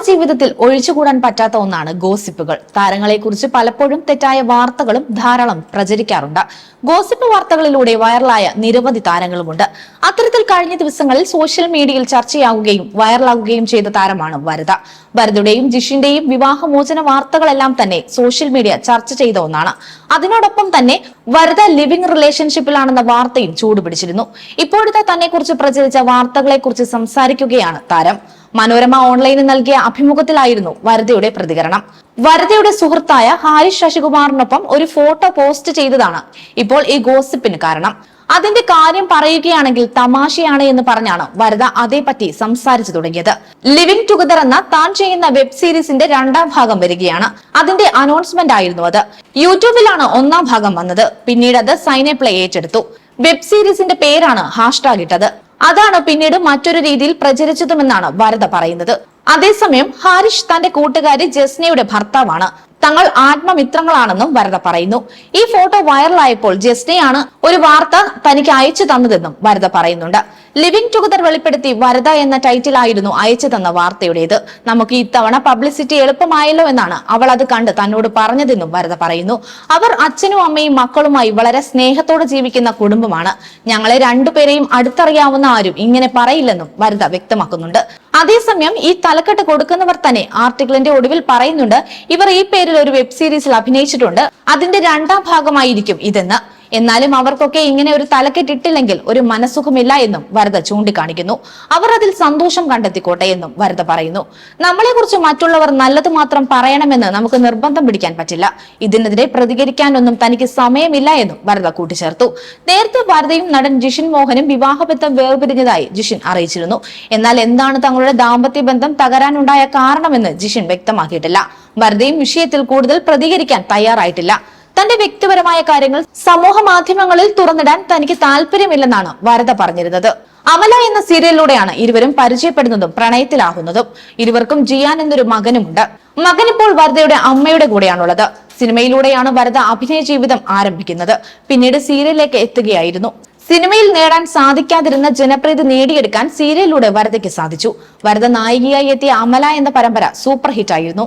താരജീവിതത്തിൽ ഒഴിച്ചുകൂടാൻ പറ്റാത്ത ഒന്നാണ് ഗോസിപ്പുകൾ. താരങ്ങളെക്കുറിച്ച് പലപ്പോഴും തെറ്റായ വാർത്തകളും ധാരാളം പ്രചരിക്കാറുണ്ട്. ഗോസിപ്പ് വാർത്തകളിലൂടെ വൈറലായ നിരവധി താരങ്ങളുമുണ്ട്. അത്തരത്തിൽ കഴിഞ്ഞ ദിവസങ്ങളിൽ സോഷ്യൽ മീഡിയയിൽ ചർച്ചയാകുകയും വൈറലാകുകയും ചെയ്ത താരമാണ് വരദ വരദയുടെയും ജിഷിന്റെയും വിവാഹമോചന വാർത്തകളെല്ലാം തന്നെ സോഷ്യൽ മീഡിയ ചർച്ച ചെയ്ത ഒന്നാണ്. അതിനോടൊപ്പം തന്നെ വരദ ലിവിംഗ് റിലേഷൻഷിപ്പിലാണെന്ന വാർത്തയും ചൂടുപിടിച്ചിരുന്നു. ഇപ്പോഴത്തെ തന്നെ കുറിച്ച് പ്രചരിച്ച വാർത്തകളെക്കുറിച്ച് സംസാരിക്കുകയാണ് താരം. മനോരമ ഓൺലൈനിൽ നൽകിയ അഭിമുഖത്തിലായിരുന്നു വരദയുടെ പ്രതികരണം. വരദയുടെ സുഹൃത്തായ ഹാരിഷ് ശശികുമാറിനൊപ്പം ഒരു ഫോട്ടോ പോസ്റ്റ് ചെയ്തതാണ് ഇപ്പോൾ ഈ ഗോസിപ്പിന് കാരണം. അതിന്റെ കാര്യം പറയുകയാണെങ്കിൽ തമാശയാണ് എന്ന് പറഞ്ഞാണ് വരദ അതേപറ്റി സംസാരിച്ചു തുടങ്ങിയത്. ലിവിംഗ് ടുഗദർ എന്ന താൻ ചെയ്യുന്ന വെബ് സീരീസിന്റെ രണ്ടാം ഭാഗം വരികയാണ്. അതിന്റെ അനൗൺസ്മെന്റ് ആയിരുന്നു അത്. യൂട്യൂബിലാണ് ഒന്നാം ഭാഗം വന്നത്. പിന്നീട് അത് സൈനെ പ്ലേ ഏറ്റെടുത്തു. വെബ് സീരീസിന്റെ പേരാണ് ഹാഷ്ടാഗ് ഇട്ടത്. അതാണ് പിന്നീട് മറ്റൊരു രീതിയിൽ പ്രചരിച്ചതുമെന്നാണ് വരദ പറയുന്നത്. അതേസമയം ഹാരിഷ് തന്റെ കൂട്ടുകാരി ജസ്നയുടെ ഭർത്താവാണ്. തങ്ങൾ ആത്മമിത്രങ്ങളാണെന്നും വരദ പറയുന്നു. ഈ ഫോട്ടോ വൈറലായപ്പോൾ ജസ്നയാണ് ഒരു വാർത്ത തനിക്ക് അയച്ചു തന്നതെന്നും വരദ പറയുന്നുണ്ട്. ലിവിംഗ് ടുഗദർ വെളിപ്പെടുത്തി വരദ എന്ന ടൈറ്റിലായിരുന്നു അയച്ചു തന്ന വാർത്തയുടേത്. നമുക്ക് ഇത്തവണ പബ്ലിസിറ്റി എളുപ്പമായല്ലോ എന്നാണ് അവൾ അത് കണ്ട് തന്നോട് പറഞ്ഞതെന്നും വരദ പറയുന്നു. അവർ അച്ഛനും അമ്മയും മക്കളുമായി വളരെ സ്നേഹത്തോടെ ജീവിക്കുന്ന കുടുംബമാണ്. ഞങ്ങളെ രണ്ടുപേരെയും അടുത്തറിയാവുന്ന ആരും ഇങ്ങനെ പറയില്ലെന്നും വരദ വ്യക്തമാക്കുന്നുണ്ട്. അതേസമയം ഈ തലക്കെട്ട് കൊടുക്കുന്നവർ തന്നെ ആർട്ടിക്കിളിന്റെ ഒടുവിൽ പറയുന്നുണ്ട് ഇവർ ഈ പേരിൽ ഒരു വെബ് സീരീസിൽ അഭിനയിച്ചിട്ടുണ്ട്. അതിന്റെ രണ്ടാം ഭാഗമായിരിക്കും ഇതെന്ന്. എന്നാലും അവർക്കൊക്കെ ഇങ്ങനെ ഒരു തലക്കെട്ടിട്ടില്ലെങ്കിൽ ഒരു മനസ്സുഖമില്ല എന്നും വരദ ചൂണ്ടിക്കാണിക്കുന്നു. അവർ അതിൽ സന്തോഷം കണ്ടെത്തിക്കോട്ടെ എന്നും വരദ പറയുന്നു. നമ്മളെ കുറിച്ച് മറ്റുള്ളവർ നല്ലത് മാത്രം പറയണമെന്ന് നമുക്ക് നിർബന്ധം പിടിക്കാൻ പറ്റില്ല. ഇതിനെതിരെ പ്രതികരിക്കാനൊന്നും തനിക്ക് സമയമില്ല എന്നും വരദ കൂട്ടിച്ചേർത്തു. നേരത്തെ വരദയും നടൻ ജിഷിൻ മോഹനും വിവാഹബന്ധം വേർപിരിഞ്ഞതായി ജിഷിൻ അറിയിച്ചിരുന്നു. എന്നാൽ എന്താണ് തങ്ങളുടെ ദാമ്പത്യ ബന്ധം തകരാനുണ്ടായ കാരണമെന്ന് ജിഷിൻ വ്യക്തമാക്കിയിട്ടില്ല. വരദയും വിഷയത്തിൽ കൂടുതൽ പ്രതികരിക്കാൻ തയ്യാറായിട്ടില്ല. തന്റെ വ്യക്തിപരമായ കാര്യങ്ങൾ സമൂഹ മാധ്യമങ്ങളിൽ തുറന്നിടാൻ തനിക്ക് താല്പര്യമില്ലെന്നാണ് വരദ പറഞ്ഞിരുന്നത്. അമല എന്ന സീരിയലിലൂടെയാണ് ഇരുവരും പരിചയപ്പെടുന്നതും പ്രണയത്തിലാകുന്നതും. ഇരുവർക്കും ജിയാൻ എന്നൊരു മകനുമുണ്ട്. മകൻ ഇപ്പോൾ വരദയുടെ അമ്മയുടെ കൂടെയാണുള്ളത്. സിനിമയിലൂടെയാണ് വരദ അഭിനയ ജീവിതം ആരംഭിക്കുന്നത്. പിന്നീട് സീരിയലിലേക്ക് എത്തുകയായിരുന്നു. സിനിമയിൽ നേടാൻ സാധിക്കാതിരുന്ന ജനപ്രീതി നേടിയെടുക്കാൻ സീരിയലിലൂടെ വരദയ്ക്ക് സാധിച്ചു. വരദ നായികയായി എത്തിയ അമല എന്ന പരമ്പര സൂപ്പർ ഹിറ്റായിരുന്നു